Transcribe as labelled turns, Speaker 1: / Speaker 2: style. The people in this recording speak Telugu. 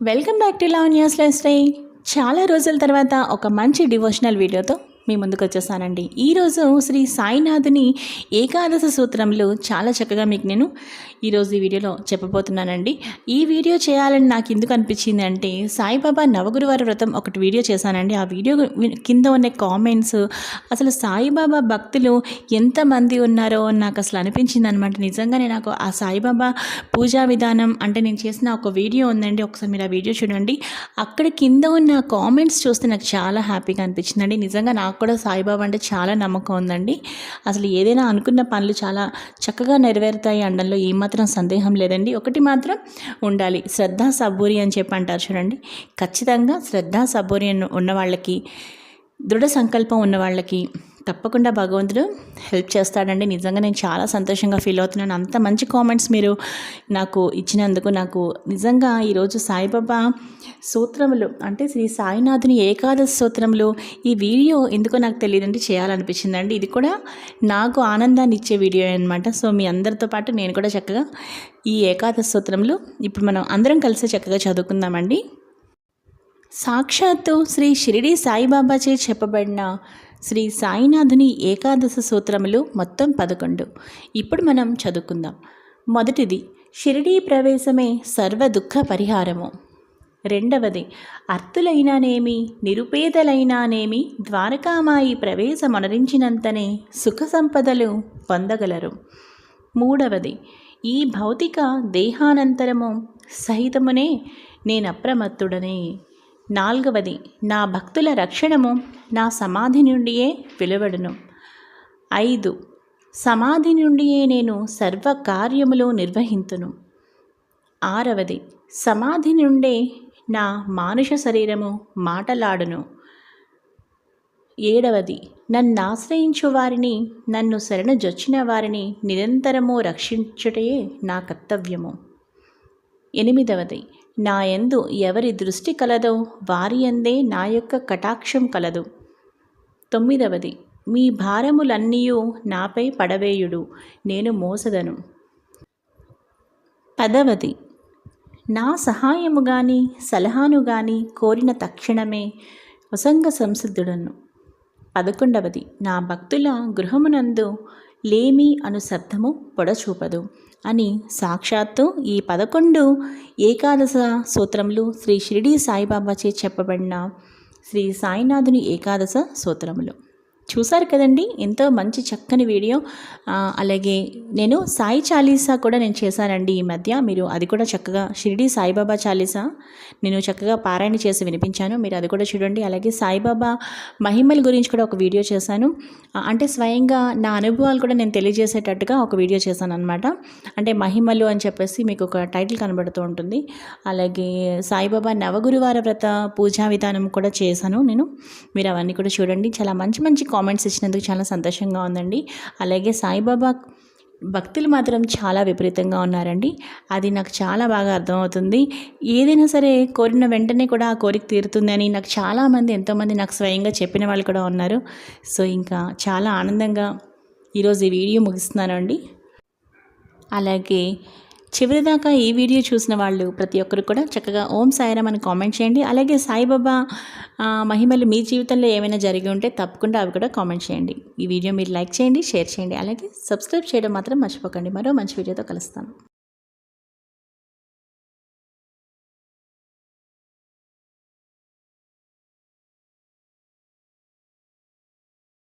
Speaker 1: వెల్కమ్ బ్యాక్ టు లావణ్యాస్ లైఫ్ చాలా రోజుల తర్వాత ఒక మంచి డివోషనల్ వీడియోతో మీ ముందుకు వచ్చేసానండి ఈరోజు శ్రీ సాయినాథుని ఏకాదశ సూత్రంలో చాలా చక్కగా మీకు నేను ఈరోజు ఈ వీడియోలో చెప్పబోతున్నానండి. ఈ వీడియో చేయాలని నాకు ఎందుకు అనిపించింది అంటే సాయిబాబా నవగురువార వ్రతం ఒకటి వీడియో చేశానండి. ఆ వీడియో కింద ఉన్న కామెంట్స్ అసలు సాయిబాబా భక్తులు ఎంతమంది ఉన్నారో నాకు అసలు అనిపించింది అనమాట నిజంగానే నాకు ఆ సాయిబాబా పూజా విధానం అంటే నేను చేసిన ఒక వీడియో ఉందండి. ఒకసారి మీరు ఆ వీడియో చూడండి. అక్కడ కింద ఉన్న కామెంట్స్ చూస్తే నాకు చాలా హ్యాపీగా అనిపించిందండి. నిజంగా నాకు కూడా సాయిబాబా అంటే చాలా నమ్మకం ఉందండి. అసలు ఏదైనా అనుకున్న పనులు చాలా చక్కగా నెరవేరుతాయి అనడంలో ఏమాత్రం సందేహం లేదండి. ఒకటి మాత్రం ఉండాలి. శ్రద్ధ సబూరి అని చెప్పి అంటారు చూడండి. ఖచ్చితంగా శ్రద్ధ సబూరి ఉన్న వాళ్ళకి దృఢ సంకల్పం ఉన్న వాళ్ళకి తప్పకుండా భగవంతుడు హెల్ప్ చేస్తాడండి. నిజంగా నేను చాలా సంతోషంగా ఫీల్ అవుతున్నాను. అంత మంచి కామెంట్స్ మీరు నాకు ఇచ్చినందుకు నాకు నిజంగా ఈరోజు సాయిబాబా సూత్రములు అంటే శ్రీ సాయినాథుని ఏకాదశి సూత్రములు ఈ వీడియో ఎందుకో నాకు తెలియదండి చేయాలనిపించిందండి. ఇది కూడా నాకు ఆనందాన్ని ఇచ్చే వీడియో అనమాట సో మీ అందరితో పాటు నేను కూడా చక్కగా ఈ ఏకాదశి సూత్రములు ఇప్పుడు మనం అందరం కలిసి చక్కగా చదువుకుందామండి. సాక్షాత్తు శ్రీ షిరిడి సాయిబాబాచే చెప్పబడిన శ్రీ సాయినాథుని ఏకాదశ సూత్రములు మొత్తం పదకొండు. ఇప్పుడు మనం చదువుకుందాం. మొదటిది షిరిడీ ప్రవేశమే సర్వ దుఃఖ పరిహారము. రెండవది అర్థులైనానేమి నిరుపేదలైనానేమి ద్వారకామాయి ప్రవేశమనరించినంతనే సుఖ సంపదలు పొందగలరు. మూడవది ఈ భౌతిక దేహానంతరము సహితమునే నేనప్రమత్తుడనే. నాల్గవది నా భక్తుల రక్షణము నా సమాధి నుండియే వెలువడును. ఐదు సమాధి నుండియే నేను సర్వ కార్యములు నిర్వహింతును. ఆరవది సమాధి నుండే నా మానుష శరీరము మాటలాడును. ఏడవది నన్ను ఆశ్రయించు వారిని నన్ను శరణు జొచ్చిన వారిని నిరంతరము రక్షించుటయే నా కర్తవ్యము. ఎనిమిదవది నా యందు ఎవరి దృష్టి కలదో వారి అందే నా యొక్క కటాక్షం కలదు. తొమ్మిదవది మీ భారములన్నీయు నాపై పడవేయుడు నేను మోసదను. పదవది నా సహాయము గాని సలహాను గాని కోరిన తక్షణమే వసంగ సంసిద్ధుడను. పదకొండవది నా భక్తుల గృహమునందు లేమి అను శబ్దము పొడచూపదు అని సాక్షాత్తు ఈ పదకొండు ఏకాదశ సూత్రములు శ్రీ షిరిడి సాయిబాబాచే చెప్పబడిన శ్రీ సాయినాథుని ఏకాదశ సూత్రములు. చూసారు కదండి? ఎంతో మంచి చక్కని వీడియో. అలాగే నేను సాయి చాలీసా కూడా నేను చేశానండి ఈ మధ్య. మీరు అది కూడా చక్కగా షిరిడి సాయిబాబా చాలీసా. నేను చక్కగా పారాయణ చేసి వినిపించాను. మీరు అది కూడా చూడండి. అలాగే సాయిబాబా మహిమల గురించి కూడా ఒక వీడియో చేశాను. అంటే స్వయంగా నా అనుభవాలు కూడా నేను తెలియజేసేటట్టుగా ఒక వీడియో చేశాను అనమాట అంటే మహిమలు అని చెప్పేసి మీకు ఒక టైటిల్ కనబడుతూ ఉంటుంది. అలాగే సాయిబాబా నవగురువార వ్రత పూజా విధానం కూడా చేశాను నేను. మీరు అవన్నీ కూడా చూడండి. చాలా మంచి మంచి కామెంట్స్ ఇచ్చినందుకు చాలా సంతోషంగా ఉందండి. అలాగే సాయిబాబా భక్తులు మాత్రం చాలా విపరీతంగా ఉన్నారండి. అది నాకు చాలా బాగా అర్థమవుతుంది. ఏదైనా సరే కోరిన వెంటనే కూడా ఆ కోరిక తీరుతుందని నాకు చాలామంది ఎంతోమంది నాకు స్వయంగా చెప్పిన వాళ్ళు కూడా ఉన్నారు. సో ఇంకా చాలా ఆనందంగా ఈరోజు ఈ వీడియో ముగిస్తున్నానండి. అలాగే చివరిదాకా ఈ వీడియో చూసిన వాళ్ళు ప్రతి ఒక్కరు కూడా చక్కగా ఓం సాయిరామ్ అని కామెంట్ చేయండి. అలాగే సాయిబాబా మహిమలు మీ జీవితంలో ఏమైనా జరిగి ఉంటే తప్పకుండా అవి కూడా కామెంట్ చేయండి. ఈ వీడియో మీరు లైక్ చేయండి షేర్ చేయండి. అలాగే సబ్స్క్రైబ్ చేయడం మాత్రం మర్చిపోకండి. మరో మంచి వీడియోతో కలుస్తాను.